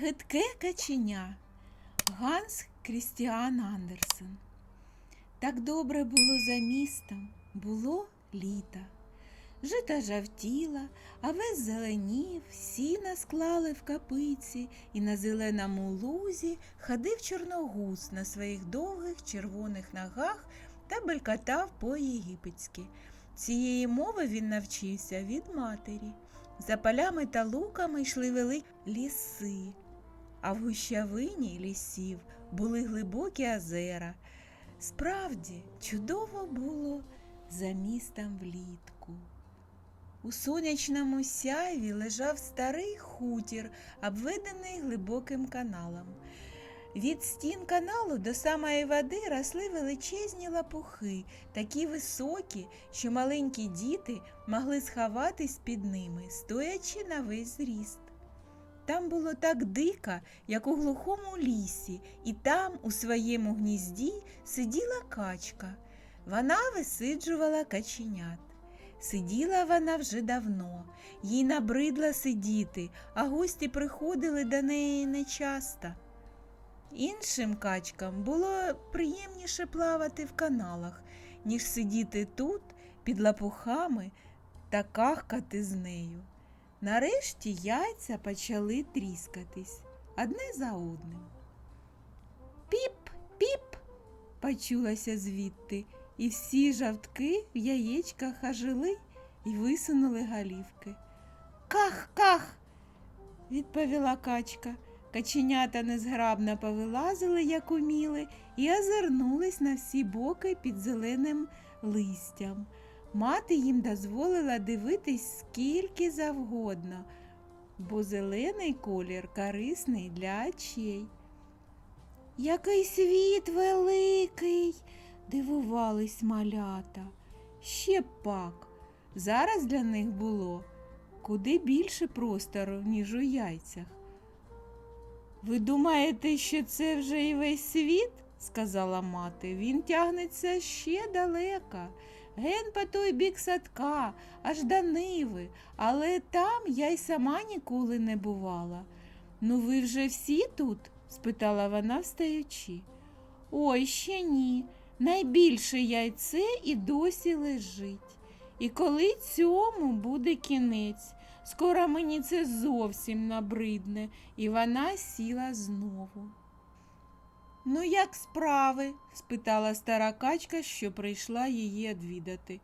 Гидке каченя Ганс Крістіан Андерсен. Так добре було за містом, було літо. Жита жавтіла, а весь зеленів, сіна склали в капиці, і на зеленому лузі ходив чорногуз на своїх довгих червоних ногах та белькотав по-єгипетськи. Цієї мови він навчився від матері. За полями та луками йшли великі ліси, а в гущавині лісів були глибокі озера. Справді, чудово було за містом влітку. У сонячному сяйві лежав старий хутір, обведений глибоким каналом. Від стін каналу до самої води росли величезні лапухи, такі високі, що маленькі діти могли сховатись під ними, стоячи на весь зріст. Там було так дико, як у глухому лісі, і там, у своєму гнізді, сиділа качка. Вона висиджувала каченят. Сиділа вона вже давно, їй набридло сидіти, а гості приходили до неї нечасто. Іншим качкам було приємніше плавати в каналах, ніж сидіти тут під лапухами та кахкати з нею. Нарешті яйця почали тріскатись одне за одним. Піп, піп, почулося звідти, і всі жавтки в яєчках ожили і висунули голівки. Ках, ках, відповіла качка. Каченята незграбно повилазили, як уміли, і озирнулись на всі боки під зеленим листям. Мати їм дозволила дивитись скільки завгодно, бо зелений колір корисний для очей. Який світ великий, дивувались малята. Ще пак. Зараз для них було куди більше простору, ніж у яйцях. Ви думаєте, що це вже і весь світ? сказала мати. Він тягнеться ще далеко. Ген по той бік садка, аж до ниви, але там я й сама ніколи не бувала. Ну, ви вже всі тут? спитала вона, встаючи. Ой, ще ні. Найбільше яйце і досі лежить. І коли цьому буде кінець, скоро мені це зовсім набридне, і вона сіла знову. Ну, як справи? спитала стара качка, що прийшла її одвідати.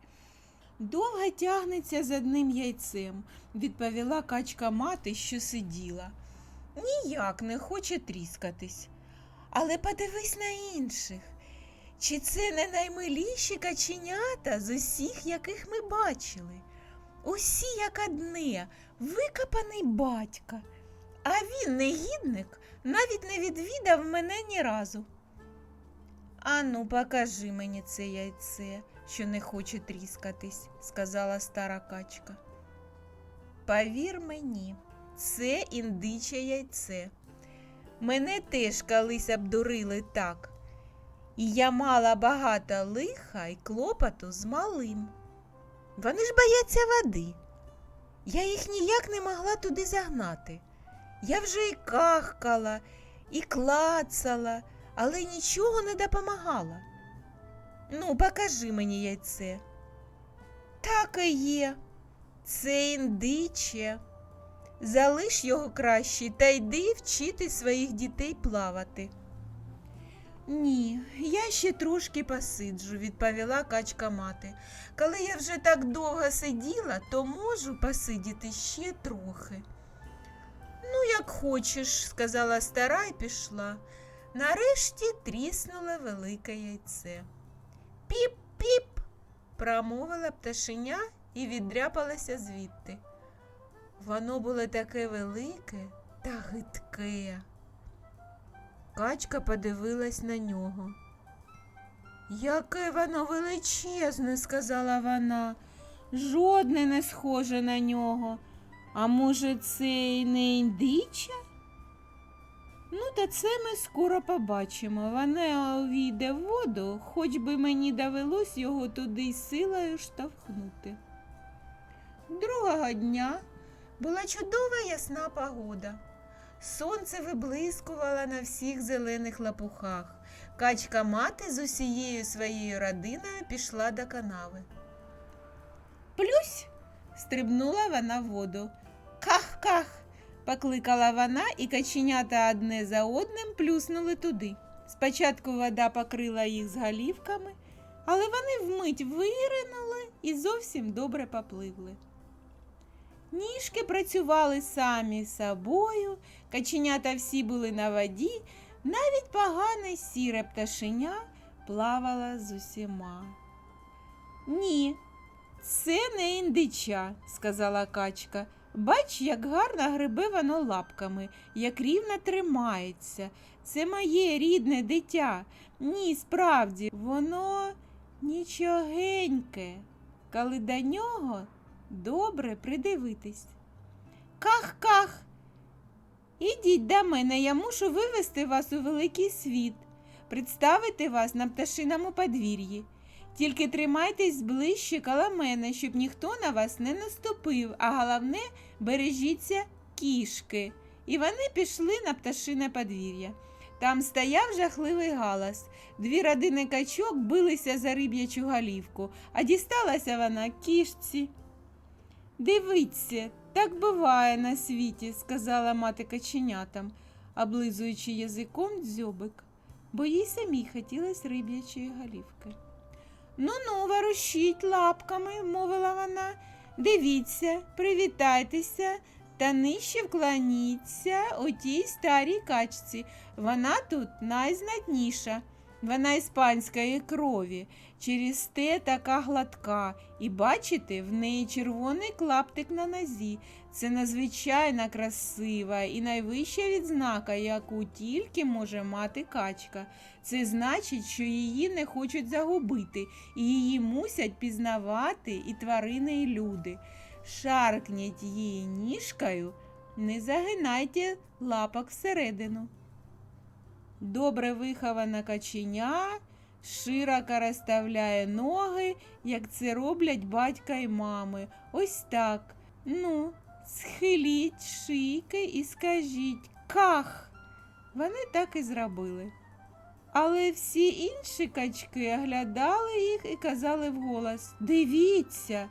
Довго тягнеться з одним яйцем, відповіла качка мати, що сиділа. Ніяк не хоче тріскатись. Але подивись на інших. Чи це не наймиліші каченята з усіх, яких ми бачили? Усі як одне, викопаний батька. А він, негідник, навіть не відвідав мене ні разу. Ану, покажи мені це яйце, що не хоче тріскатись, сказала стара качка. Повір мені, це індиче яйце. Мене теж колись обдурили так. І я мала багато лиха й клопоту з малим. Вони ж бояться води. Я їх ніяк не могла туди загнати. Я вже і кахкала, і клацала, але нічого не допомагала. Ну, покажи мені яйце. Так і є. Це індиче. Залиш його краще та йди вчити своїх дітей плавати. Ні, я ще трошки посиджу, відповіла качка мати. Коли я вже так довго сиділа, то можу посидіти ще трохи. Хочеш, сказала стара і пішла. Нарешті тріснуло велике яйце. Піп-піп, промовила пташеня і віддряпалася звідти. Воно було таке велике та гидке. Качка подивилась на нього. Яке воно величезне, сказала вона. Жодне не схоже на нього. А може, це й не індича? Ну, та це ми скоро побачимо. Вона увійде в воду, хоч би мені довелось його туди й силою штовхнути. Другого дня була чудова ясна погода. Сонце виблискувало на всіх зелених лапухах. Качка мати з усією своєю родиною пішла до канави. Плюсь! Стрибнула вона в воду. Ках-ках! покликала вона, і каченята одне за одним плюснули туди. Спочатку вода покрила їх з голівками, але вони вмить виринули і зовсім добре попливли. Ніжки працювали самі собою, каченята всі були на воді, навіть погане сіре пташеня плавала з усіма. Ні, це не індича, сказала качка. Бач, як гарно грибе воно лапками, як рівно тримається. Це моє рідне дитя. Ні, справді, воно нічогеньке, коли до нього добре придивитись. Ках-ках. Ідіть до мене, я мушу вивести вас у великий світ, представити вас на пташиному подвір'ї. Тільки тримайтесь ближче коло мене, щоб ніхто на вас не наступив, а головне бережіться кішки. І вони пішли на пташине подвір'я. Там стояв жахливий галас. Дві родини качок билися за риб'ячу голівку, а дісталася вона кішці. Дивіться, так буває на світі, сказала мати каченятам, облизуючи язиком дзьобик, бо їй самій хотілось риб'ячої голівки. Ну ну, ворушіть лапками, мовила вона. Дивіться, привітайтеся та нижче вклоніться отій старій качці. Вона тут найзнатніша. Вона іспанської крові, через те така гладка, і бачите, в неї червоний клаптик на нозі. Це надзвичайно красива і найвища відзнака, яку тільки може мати качка. Це значить, що її не хочуть загубити, і її мусять пізнавати і тварини, і люди. Шаркніть її ніжкою, не загинайте лапок всередину. Добре вихована каченя широко розставляє ноги, як це роблять батька і мами. Ось так. Ну, схиліть шийки і скажіть ках. Вони так і зробили. Але всі інші качки оглядали їх і казали вголос Дивіться,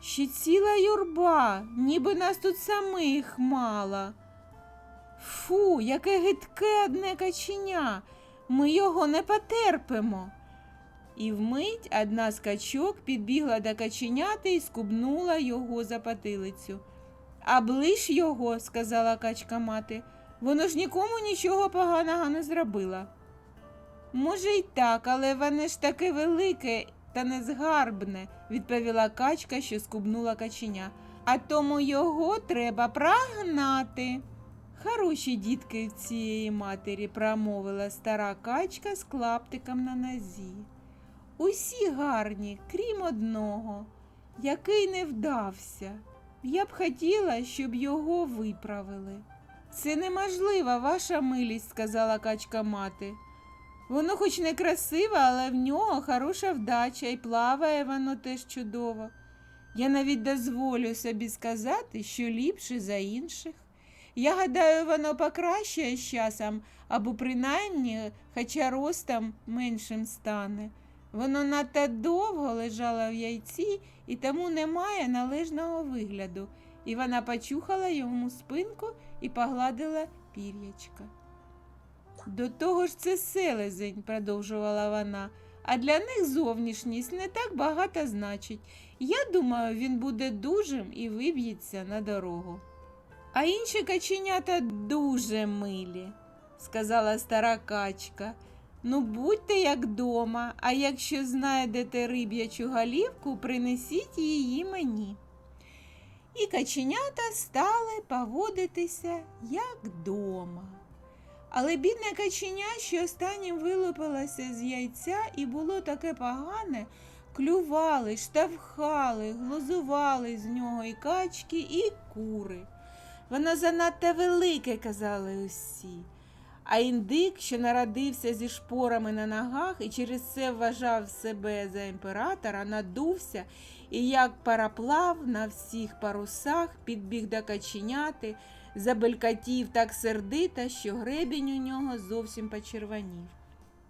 ще ціла юрба, ніби нас тут самих мало. Фу, яке гидке одне каченя. Ми його не потерпимо. І вмить одна з качок підбігла до каченяти і скубнула його за потилицю. А ближ його, сказала качка мати, воно ж нікому нічого поганого не зробило. Може, й так, але воно ж таке велике та незгарбне, відповіла качка, що скубнула каченя. А тому його треба прогнати. Хороші дітки в цієї матері, промовила стара качка з клаптиком на нозі. Усі гарні, крім одного, який не вдався. Я б хотіла, щоб його виправили. Це неможливо, ваша милість, сказала качка мати. Воно хоч не красиве, але в нього хороша вдача і плаває воно теж чудово. Я навіть дозволю собі сказати, що ліпше за інших. Я гадаю, воно покращає з часом, або принаймні, хоча ростом меншим стане. Воно надто довго лежало в яйці і тому не має належного вигляду. І вона почухала йому спинку і погладила пір'ячка. До того ж це селезень, продовжувала вона, а для них зовнішність не так багато значить. Я думаю, він буде дужим і виб'ється на дорогу. А інші каченята дуже милі, сказала стара качка. Ну, будьте як дома, а якщо знайдете риб'ячу голівку, принесіть її мені. І каченята стали поводитися як дома. Але бідне каченя, що останнім вилупилося з яйця і було таке погане, клювали, штовхали, глузували з нього і качки, і кури. Воно занадто велике, казали усі. А індик, що народився зі шпорами на ногах і через це вважав себе за імператора, надувся і, як параплав на всіх парусах, підбіг до каченяти, забелькотів так сердито, що гребінь у нього зовсім почервонів.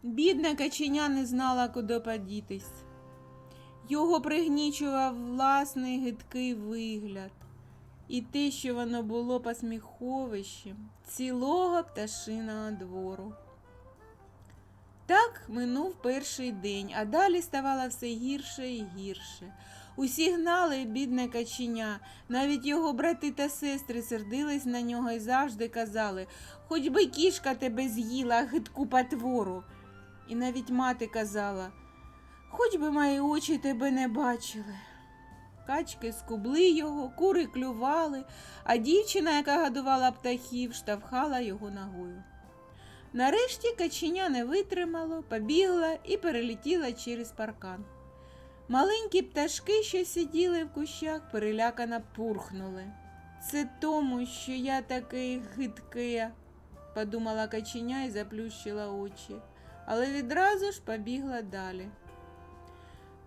Бідна каченя не знала, куди подітись. Його пригнічував власний гидкий вигляд і те, що воно було посміховищем цілого пташиного двору. Так минув перший день, а далі ставало все гірше і гірше. Усі гнали бідне каченя, навіть його брати та сестри сердились на нього і завжди казали, хоч би кішка тебе з'їла, гидку потвору. І навіть мати казала, хоч би мої очі тебе не бачили. Качки скубли його, кури клювали, а дівчина, яка годувала птахів, штовхала його ногою. Нарешті каченя не витримало, побігла і перелетіла через паркан. Маленькі пташки, що сиділи в кущах, перелякано пурхнули. Це тому, що я такий гидке, подумала каченя і заплющила очі, але відразу ж побігла далі.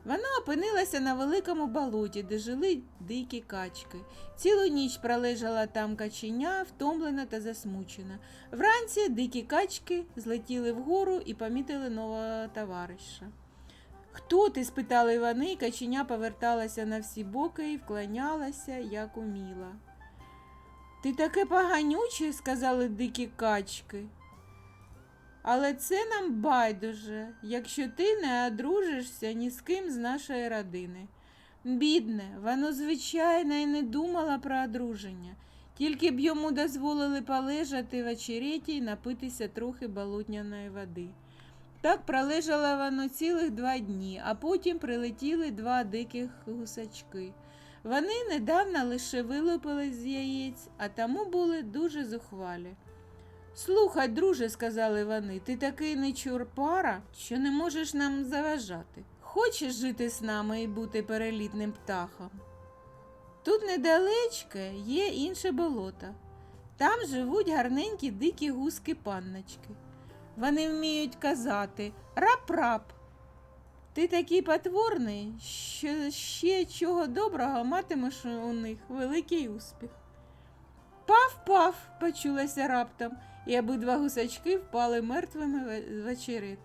Вона опинилася на великому болоті, де жили дикі качки. Цілу ніч пролежала там каченя, втомлена та засмучена. Вранці дикі качки злетіли вгору і помітили нового товариша. Хто ти? спитали вони, і каченя поверталася на всі боки і вклонялася, як уміла. Ти таке поганюче, сказали дикі качки. Але це нам байдуже, якщо ти не одружишся ні з ким з нашої родини. Бідне, воно, звичайно, і не думала про одруження, тільки б йому дозволили полежати в очереті і напитися трохи болотняної води. Так пролежало воно цілих два дні, а потім прилетіли два диких гусачки. Вони недавно лише вилупились з яєць, а тому були дуже зухвалі. Слухай, друже, сказали вони, ти такий нечурпара, що не можеш нам заважати. Хочеш жити з нами і бути перелітним птахом? Тут недалечке є інше болото. Там живуть гарненькі дикі гуски панночки. Вони вміють казати рап-рап. Ти такий потворний, що ще чого доброго матимеш у них великий успіх. Пав-пав, почулося раптом, і обидва гусачки впали мертвими в- очерет,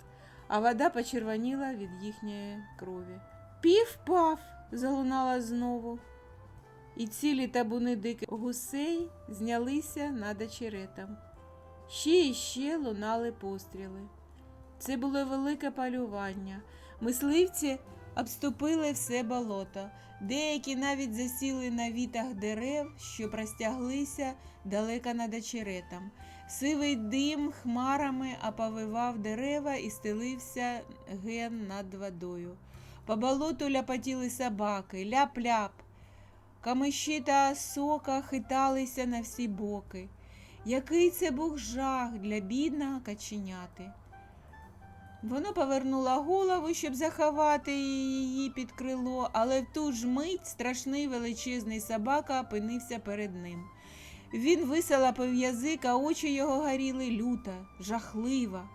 а вода почервоніла від їхньої крові. Пів-пав, залунала знову, і цілі табуни диких гусей знялися над очеретом. Ще і ще лунали постріли. Це було велике полювання. Мисливці обступили все болото. Деякі навіть засіли на вітах дерев, що простяглися далеко над очеретом. Сивий дим хмарами оповивав дерева і стелився ген над водою. По болоту ляпотіли собаки, ляп-ляп. Камиші та сока хиталися на всі боки. Який це був жах для бідного каченяти. Воно повернуло голову, щоб заховати її під крило, але в ту ж мить страшний величезний собака опинився перед ним. Він висалапив язик, а очі його горіли люто, жахливо.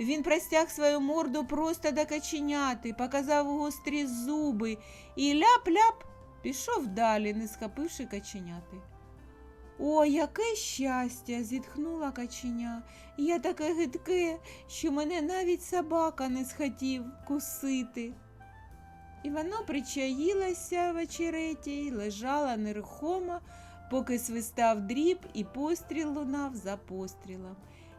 Він простяг свою морду просто до каченяти, показав гострі зуби і ляп-ляп пішов далі, не схопивши каченяти. О, яке щастя! зітхнула каченя. Я таке гидке, що мене навіть собака не схотів кусити. І воно причаїлося в очереті й лежала нерухомо, поки свистав дріб і постріл лунав за пострілом.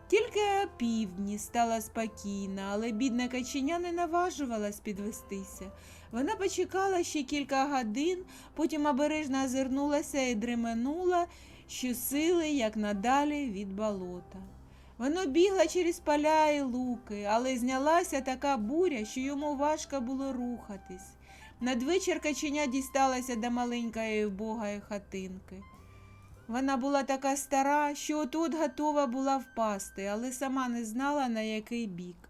Тільки півдні стала спокійна, але бідна каченя не наважувалась підвестися. Вона почекала ще кілька годин, потім обережно озирнулася і дременула, щосили, як надалі від болота. Воно бігла через поля і луки, але знялася така буря, що йому важко було рухатись. Надвечір каченя дісталася до маленької вбогої хатинки. Вона була така стара, що отут готова була впасти, але сама не знала, на який бік,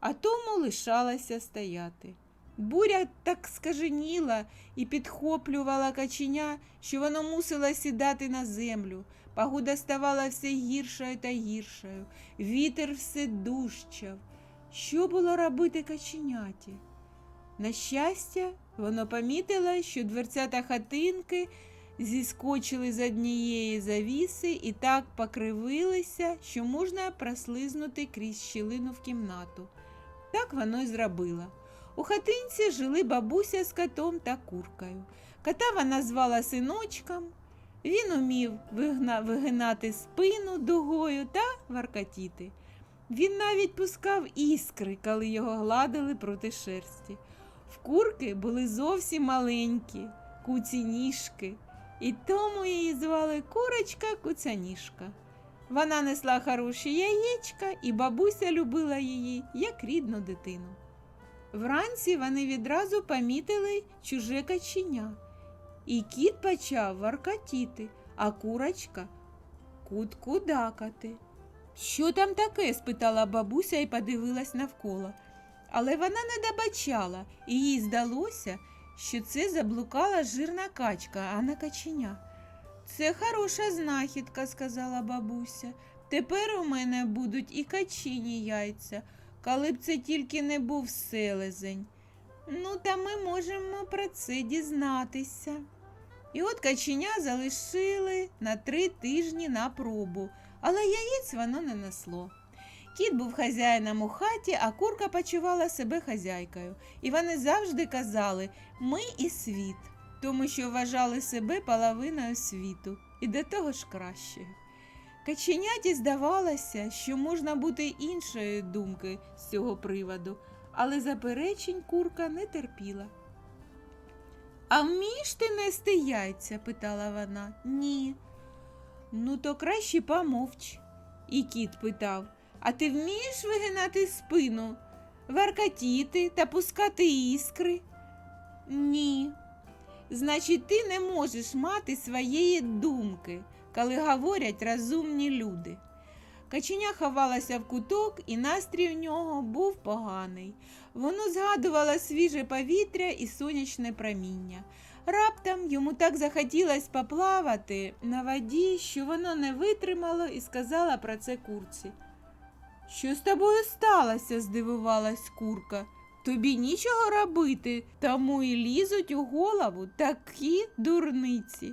а тому лишалася стояти. Буря так скаженіла і підхоплювала каченя, що воно мусило сідати на землю. Погода ставала все гіршою та гіршою, вітер все дужчав. Що було робити каченяті? На щастя, воно помітило, що дверцята хатинки зіскочили з однієї завіси і так покривилися, що можна прослизнути крізь щілину в кімнату. Так воно й зробила. У хатинці жили бабуся з котом та куркою. Кота вона звала синочком. Він умів вигна- вигинати спину дугою та варкатіти. Він навіть пускав іскри, коли його гладили проти шерсті. В курки були зовсім маленькі, куці ніжки, і тому її звали курочка куцяніжка. Вона несла хороші яєчка, і бабуся любила її як рідну дитину. Вранці вони відразу помітили чуже каченя, і кіт почав варкатіти, а курочка кут-кудакати. Що там таке? спитала бабуся і подивилась навколо. Але вона не добачала, і їй здалося, що це заблукала жирна качка, а не каченя. Це хороша знахідка, сказала бабуся. Тепер у мене будуть і качині яйця, коли б це тільки не був селезень. Ну, та ми можемо про це дізнатися. І от каченя залишили на три тижні на пробу, але яєць воно не несло. Кіт був хазяїном у хаті, а курка почувала себе хазяйкою. І вони завжди казали ми і світ, тому що вважали себе половиною світу, і до того ж кращою. Каченяті здавалося, що можна бути іншої думки з цього приводу, але заперечень курка не терпіла. А вмієш ти нести яйця? питала вона. Ні. Ну, то краще помовч. І кіт питав А ти вмієш вигинати спину, варкатіти та пускати іскри? Ні. Значить, ти не можеш мати своєї думки, коли говорять розумні люди. Каченя ховалася в куток, і настрій у нього був поганий. Воно згадувало свіже повітря і сонячне проміння. Раптом йому так захотілось поплавати на воді, що воно не витримало і сказала про це курці. Що з тобою сталося? здивувалась курка. Тобі нічого робити, тому і лізуть у голову такі дурниці.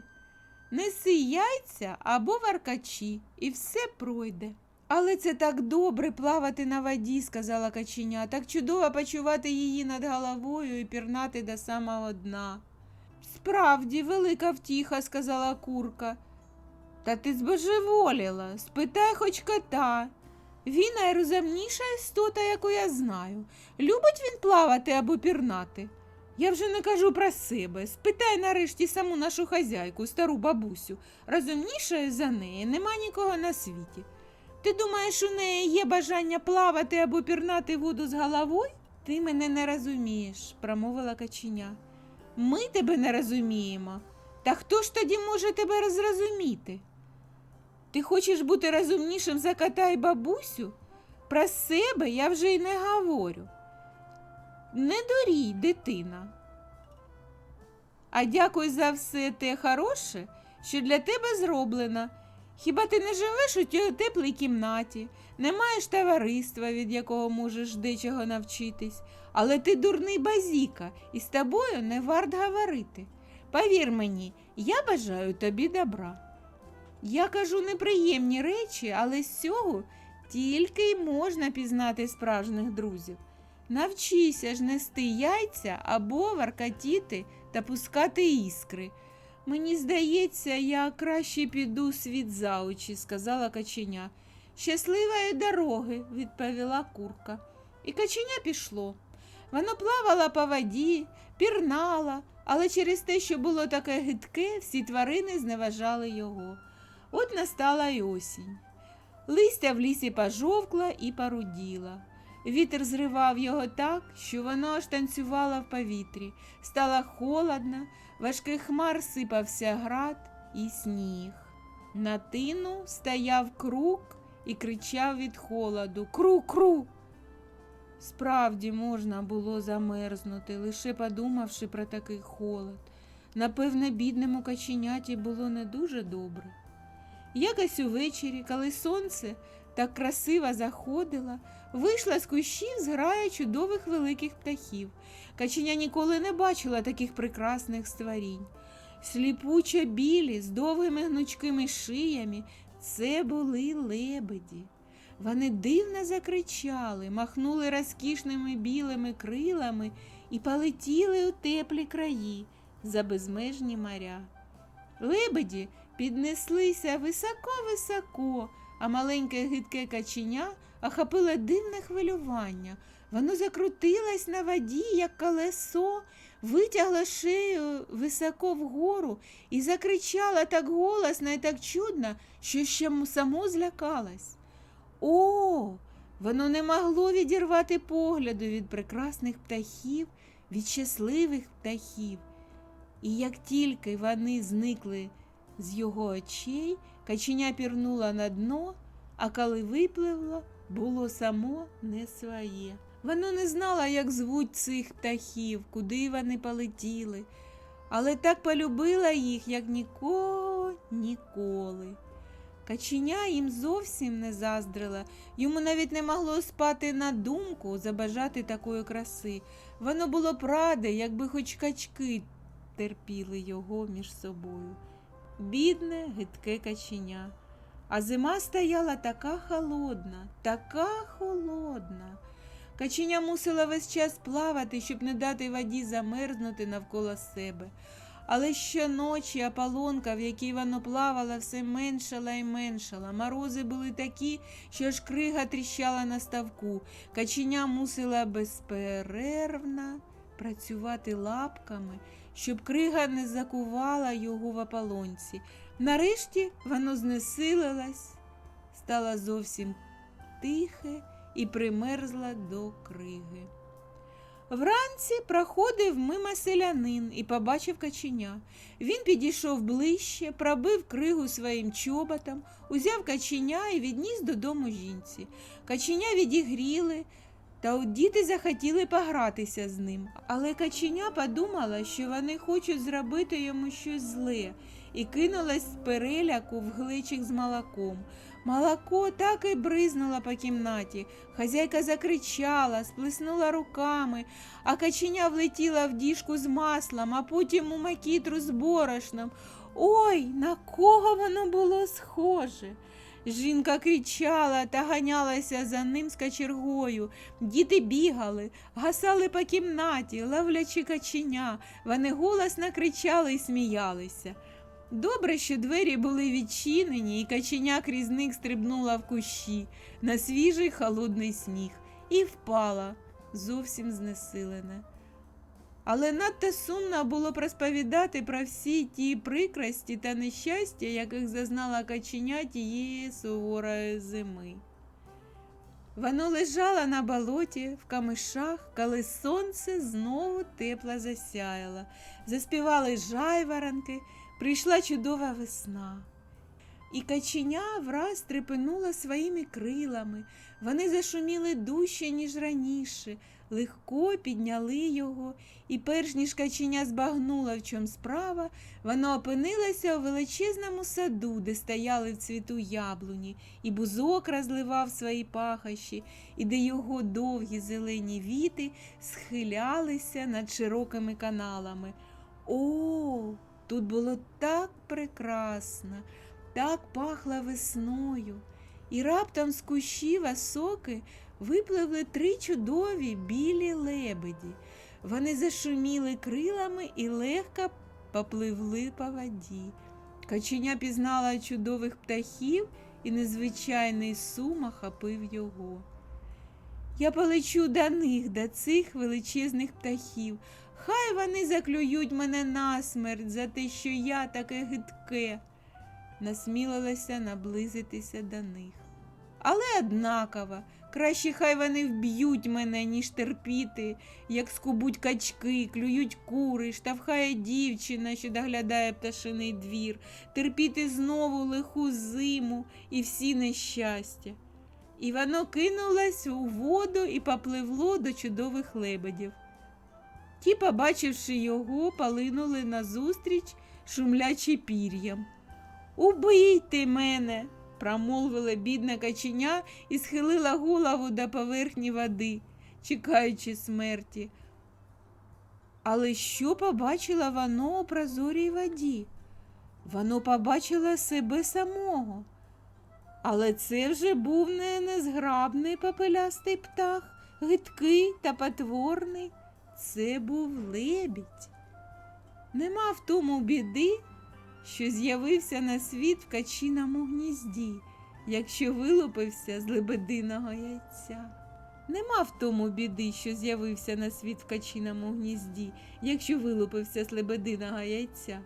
Неси яйця або варкачі, і все пройде. Але це так добре плавати на воді, сказала каченя, так чудово почувати її над головою і пірнати до самого дна. Справді, велика втіха, сказала курка. Та ти збожеволіла, спитай хоч кота. Він найрозумніша істота, яку я знаю. Любить він плавати або пірнати. Я вже не кажу про себе. Спитай нарешті саму нашу хазяйку, стару бабусю. Розумнішої за неї нема нікого на світі. Ти думаєш, у неї є бажання плавати або пірнати воду з головою? Ти мене не розумієш, промовила каченя. Ми тебе не розуміємо. Та хто ж тоді може тебе зрозуміти? Ти хочеш бути розумнішим за кота і бабусю? Про себе я вже й не говорю. Не дорій, дитина. А дякую за все те хороше, що для тебе зроблено. Хіба ти не живеш у тій теплій кімнаті, не маєш товариства, від якого можеш дечого навчитись, але ти дурний базіка, і з тобою не варт говорити. Повір мені, я бажаю тобі добра. Я кажу неприємні речі, але з цього тільки й можна пізнати справжніх друзів. Навчися ж нести яйця або варкатіти та пускати іскри. Мені здається, я краще піду світ за очі, сказала каченя. Щасливої дороги, відповіла курка. І каченя пішло. Воно плавало по воді, пірнало, але через те, що було таке гидке, всі тварини зневажали його. От настала й осінь. Листя в лісі пожовкло і поруділо. Вітер зривав його так, що воно аж танцювало в повітрі. Стало холодно, важкий хмар сипався град і сніг. На тину стояв круг і кричав від холоду Кру, кру. Справді можна було замерзнути, лише подумавши про такий холод. Напевне, бідному каченяті було не дуже добре. Якось увечері, коли сонце так красиво заходило, вийшла з кущів зграя чудових великих птахів. Каченя ніколи не бачила таких прекрасних створінь. сліпучо білі, з довгими гнучкими шиями, це були лебеді. Вони дивно закричали, махнули розкішними білими крилами і полетіли у теплі краї за безмежні моря. Лебеді піднеслися високо-високо, а маленьке гидке каченя охопило дивне хвилювання. Воно закрутилось на воді, як колесо, витягло шею високо вгору і закричало так голосно і так чудно, що ще само злякалось. О, воно не могло відірвати погляду від прекрасних птахів, від щасливих птахів. І як тільки вони зникли з його очей, каченя пірнула на дно, а коли випливло, було само не своє. Воно не знало, як звуть цих птахів, куди вони полетіли, але так полюбила їх, як нікого ніколи. Каченя їм зовсім не заздрила, йому навіть не могло спати на думку забажати такої краси. Воно було б раде, якби хоч качки терпіли його між собою. Бідне, гидке каченя. А зима стояла така холодна, така холодна. Каченя мусила весь час плавати, щоб не дати воді замерзнути навколо себе. Але щоночі аполонка, в якій воно плавало, все меншала і меншала. Морози були такі, що аж крига тріщала на ставку. Каченя мусила безперервно працювати лапками, щоб крига не закувала його в аполонці. Нарешті воно знесилилось, стало зовсім тихе і примерзла до криги. Вранці проходив мимо селянин і побачив каченя. Він підійшов ближче, пробив кригу своїм чоботом, узяв каченя і відніс додому жінці. Каченя відігріли, та от діти захотіли погратися з ним. Але каченя подумала, що вони хочуть зробити йому щось зле, і кинулась з переляку в гличик з молоком. Молоко так і бризнуло по кімнаті. Хазяйка закричала, сплеснула руками, а каченя влетіла в діжку з маслом, а потім у макітру з борошном. Ой, на кого воно було схоже? Жінка кричала та ганялася за ним з качергою. Діти бігали, гасали по кімнаті, ловлячи каченя. Вони голосно кричали і сміялися. Добре, що двері були відчинені, і каченя крізь них стрибнула в кущі на свіжий холодний сніг і впала, зовсім знесилене. Але надто сумно було б розповідати про всі ті прикрості та нещастя, яких зазнала каченя тієї суворої зими. Воно лежало на болоті в камишах, коли сонце знову тепло засяяло, заспівали жайворонки, прийшла чудова весна. І каченя враз трепенула своїми крилами. Вони зашуміли дужче, ніж раніше, легко підняли його, і перш ніж каченя збагнула, в чому справа, воно опинилося у величезному саду, де стояли в цвіту яблуні, і бузок розливав свої пахощі, і де його довгі зелені віти схилялися над широкими каналами. О, тут було так прекрасно, так пахло весною. І раптом з кущів осоки випливли три чудові білі лебеді. Вони зашуміли крилами і легко попливли по воді. Каченя пізнала чудових птахів, і незвичайний сум охопив його. Я полечу до них, до цих величезних птахів. Хай вони заклюють мене насмерть за те, що я таке гидке, насмілилася наблизитися до них. Але однаково, краще хай вони вб'ють мене, ніж терпіти, як скубуть качки, клюють кури, штовхає дівчина, що доглядає пташиний двір, терпіти знову лиху зиму і всі нещастя. І воно кинулось у воду і попливло до чудових лебедів. Ті, побачивши його, полинули назустріч, шумлячи пір'ям. Убийте мене, промовила бідна каченя і схилила голову до поверхні води, чекаючи смерті. Але що побачила воно у прозорій воді? Воно побачило себе самого. Але це вже був не незграбний попелястий птах, гидкий та потворний. Це був лебідь. Нема в тому біди, що з'явився на світ в качиному гнізді, якщо вилупився з лебединого яйця. Нема в тому біди, що з'явився на світ в качиному гнізді, якщо вилупився з лебединого яйця.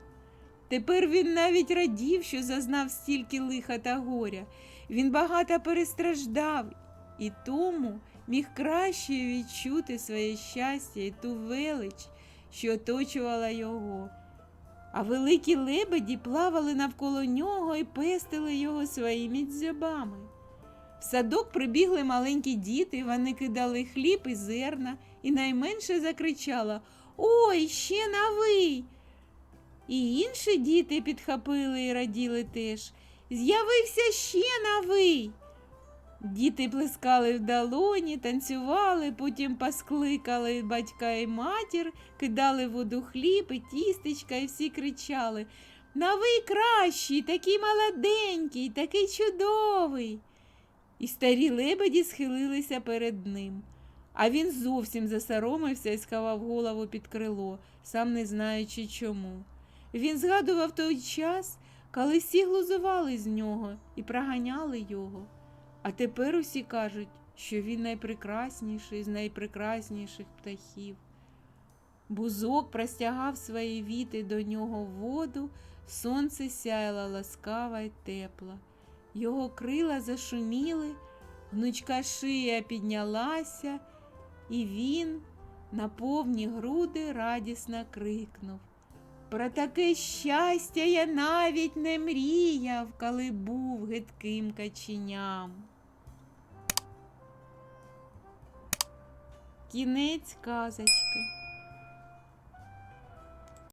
Тепер він навіть радів, що зазнав стільки лиха та горя. Він багато перестраждав і тому міг краще відчути своє щастя і ту велич, що оточувала його. А великі лебеді плавали навколо нього і пестили його своїми дзьобами. В садок прибігли маленькі діти, вони кидали хліб і зерна, і найменше закричала Ой, ще новий. І інші діти підхопили і раділи теж. З'явився ще новий. Діти плескали в долоні, танцювали, потім поскликали батька і матір, кидали воду хліб і тістечка, і всі кричали Новий кращий, такий молоденький, такий чудовий. І старі лебеді схилилися перед ним. А він зовсім засоромився і сховав голову під крило, сам не знаючи чому. Він згадував той час, коли всі глузували з нього і проганяли його. А тепер усі кажуть, що він найпрекрасніший з найпрекрасніших птахів. Бузок простягав свої віти до нього воду, сонце сяяло ласкава й тепла. Його крила зашуміли, гнучка шия піднялася, і він на повні груди радісно крикнув. Про таке щастя я навіть не мріяв, коли був гидким каченям. Кінець казочки.